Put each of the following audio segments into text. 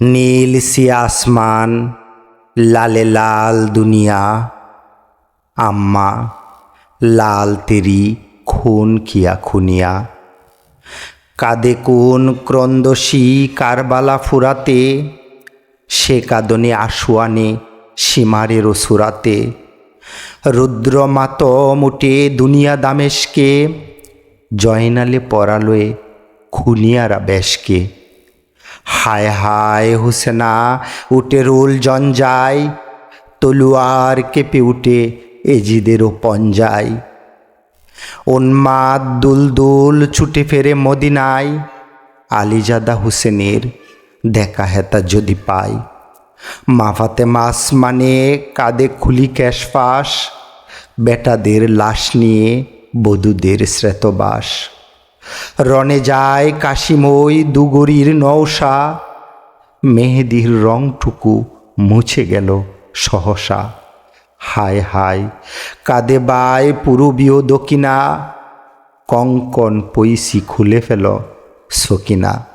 নীল C আসমান, লালে লাল দুনিয়া। আম্মা, লাল তেরি খুন কিয়া খুনিয়া। কাদে কোন ক্রন্দসী কারবালা ফুরাতে, সে কাদনে আশুয়ানে সীমারের সুরাতে। রুদ্র মাত মুটে দুনিয়া দামেশকে, জয়নালে পরালয়ে খুনিয়ারা বেশকে। হায় হায় হুসেনা, উঠে রুল জঞ্জাই, তলুয়ার কেঁপে উঠে এজিদেরও পঞ্জায় উন্মাদ দুলদুল ছুটে ফেরে মদিনায়, আলিজাদা হুসেনের দেখা হেতা যদি পাই। মাফাতে মাস মানে কাঁদে খুলি ক্যাশফাস বেটাদের লাশ নিয়ে বধূদের শ্রেতবাস রনে যায় কাশিময় দুগরির নৌসা মেহেদির রংটুকু মুছে গেল সহসা। হায় হায়, কাদে বায় পূরবীয় দক্ষিণা। কঙ্কন পৈসি খুলে ফেল সকিনা।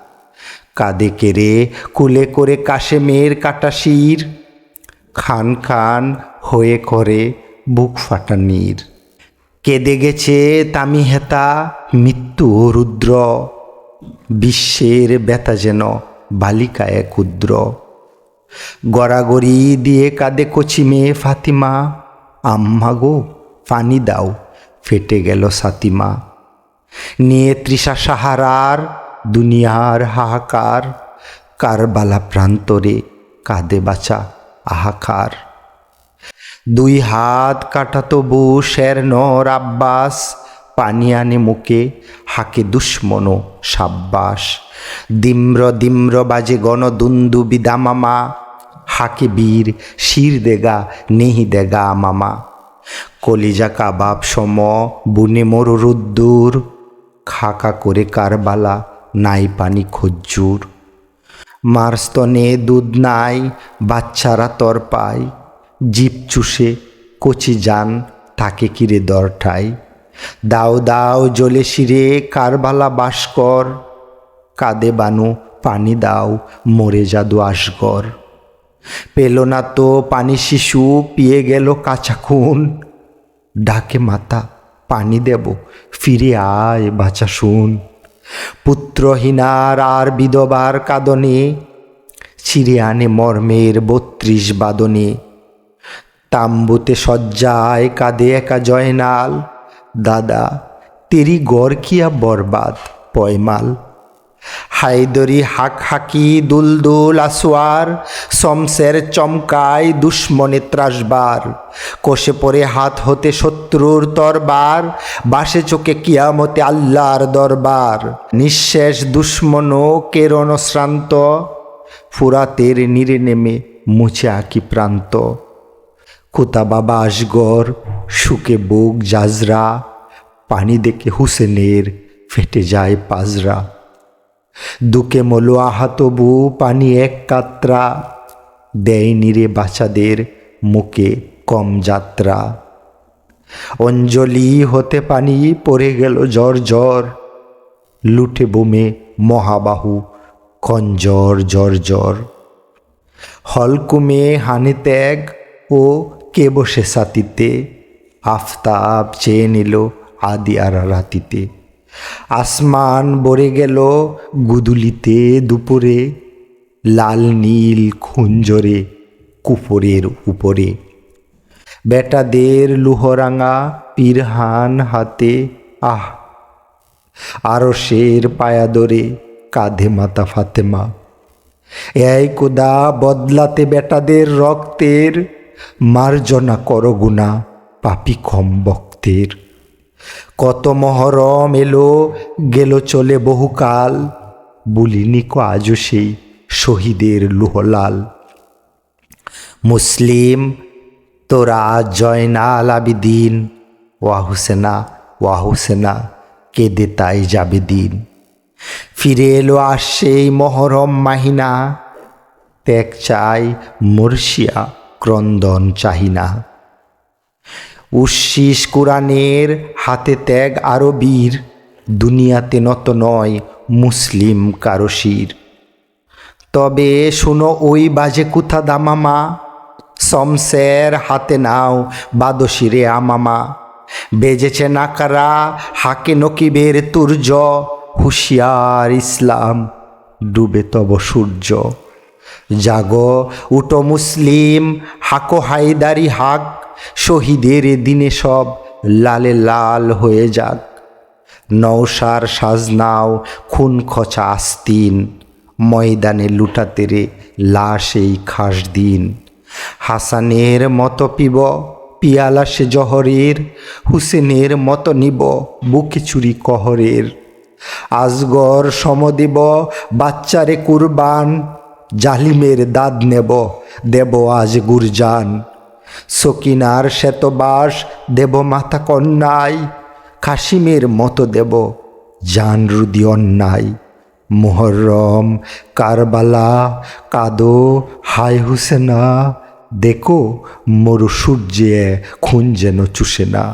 কাদে কেড়ে, কুলে করে কাশেমের কাটা শির। খান খান হয়ে করে বুক ফাটা নীর। কেঁদে গেছে তামি হেতা মৃত্যু রুদ্র? বিশ্বের ব্যথা যেন বালিকায় ক্ষুদ্র। গড়াগড়ি দিয়ে কাঁদে কচি মেয়ে ফাতিমা। আম্মা গো পানি দাও, ফেটে গেল সাতিমা। নিয়ে তৃষা সাহারার, দুনিয়ার হাহাকার। কারবালা প্রান্তরে কাঁদে বাঁচা আহাকার। দুই হাত কাটা তবু শের নর আব্বাস, পানি আনে মুখে হাকে দুশ্মন সাব্বাস। দিম্র দিম্র বাজে গণদুন্দু বিদামামা হাকে বীর শির দেগা নেহি দেগা মামা। কলিজা কাবাব সম বুনে মরু রুদ্দুর, খাকা করে কারবালা নাই পানি খজ্জুর মার স্তনে দুধ নাই, বাচ্চারা তর পায় জিপ চুষে কচি যান তাকে কিরে দরঠাই দাও দাও জলে শিরে কারবালা বাসকর কাদে বানু, পানি দাও, মরে জাদু আসগর পেল না তো পানি শিশু, পিয়ে গেল কাঁচা খুন। ডাকে মাতা, পানি দেব, ফিরে আয় বাঁচা শুন। পুত্রহীনার আর বিধবার কাদনে, ছিঁড়ে আনে মর্মের বত্রিশ বাদনে। তাম্বুতে সজ্জায় কাঁদে একা জয়নাল। দাদা, তেরি গড় কিয়া বরবাদ, পয়মাল। হায়দরি হাক হাকি দুলদুল আসোয়ার শমসের চমকায় দুশ্মনে ত্রাসবার। কষে পড়ে হাত হতে শত্রুর তরবার, বাসে চোখে কিয়ামতে আল্লাহর দরবার। নিঃশেষ দুশ্মন কেরণ শ্রান্ত, ফুরাতের নিরে নেমে মুছে আঁকি প্রান্ত। কোথা বাবা আসগর শুকে বুক জাজরা, পানি দেখে হুসেনের ফেটে যায় পাজরা। দুকে মলো আহাতবু পানি এক কাত্রা, দেয়নি রে বাচ্চাদের মুখে কম যাত্রা। অঞ্জলি হতে পানি পড়ে গেল জ্বর জ্বর, লুটে বোমে মহাবাহু খঞ্জর জ্বর জ্বর। হলকুমে হানি ত্যাগ ও কে বসে সাতিতে আফতাব চেয়ে নিল আদি আর রাতিতে। আসমান বরে গেল গুদুলিতে দুপুরে, লাল নীল খুঞ্জরে কুপরের উপরে। বেটাদের লুহরাঙা পিরহান হাতে, আহ! আরশের পায়াদরে কাঁধে মাতা ফাতেমা। এই কোদা বদলাতে বেটাদের রক্তের মার্জনা করগুনা পাপি কম বক্তের কত মহরম এলো, গেল চলে বহুকাল। বলিনি কো আজও সেই শহীদের লুহলাল। মুসলিম, তোরা জয়নাল আবিদিন ওয়া হুসেনা ওয়া হুসেনা, কেঁদে তাই যাবে দিন। ফিরে এলো আর সেই মহরম মাহিনা। ত্যাগ চাই মুর্শিয়া। ক্রন্দন চাহিনা উচ্ছিস কোরআনের হাতে ত্যাগ আরও বীর, দুনিয়াতে নত নয় মুসলিম কারও শির। তবে শুনো ওই বাজে কুথা দামামা শমসের হাতে নাও বাদশিরে আমামা। বেজেছে নাকারা হাকে নকিবের তুর্য, হুঁশিয়ার ইসলাম ডুবে তব সূর্য। জাগো উটো মুসলিম, হাকো হায়দারি হাক, শহীদের দিনে সব লালে লাল হয়ে যাক। নৌসার সাজনাও খুন খচা আস্তিন, ময়দানে লুটাতে রে লাশ এই খাস দিন। হাসানের মতো পিব, পিয়ালা সে জহরের, হুসেনের মতো নিব বুকে চুরি কহরের। আজগর সমদিব, বাচ্চারে কুরবান জালিমের দাদ নেব, দেব আজ গুরজান। সকিনার শ্বেতবাস দেব মাথা কন্যায় কাশিমের মতো দেব জান রুদি অন্যায়। মোহরম কারবালা, কাদো হাই হুসেনা, দেখো মরু সূর্যে খুন যেন চুষে না।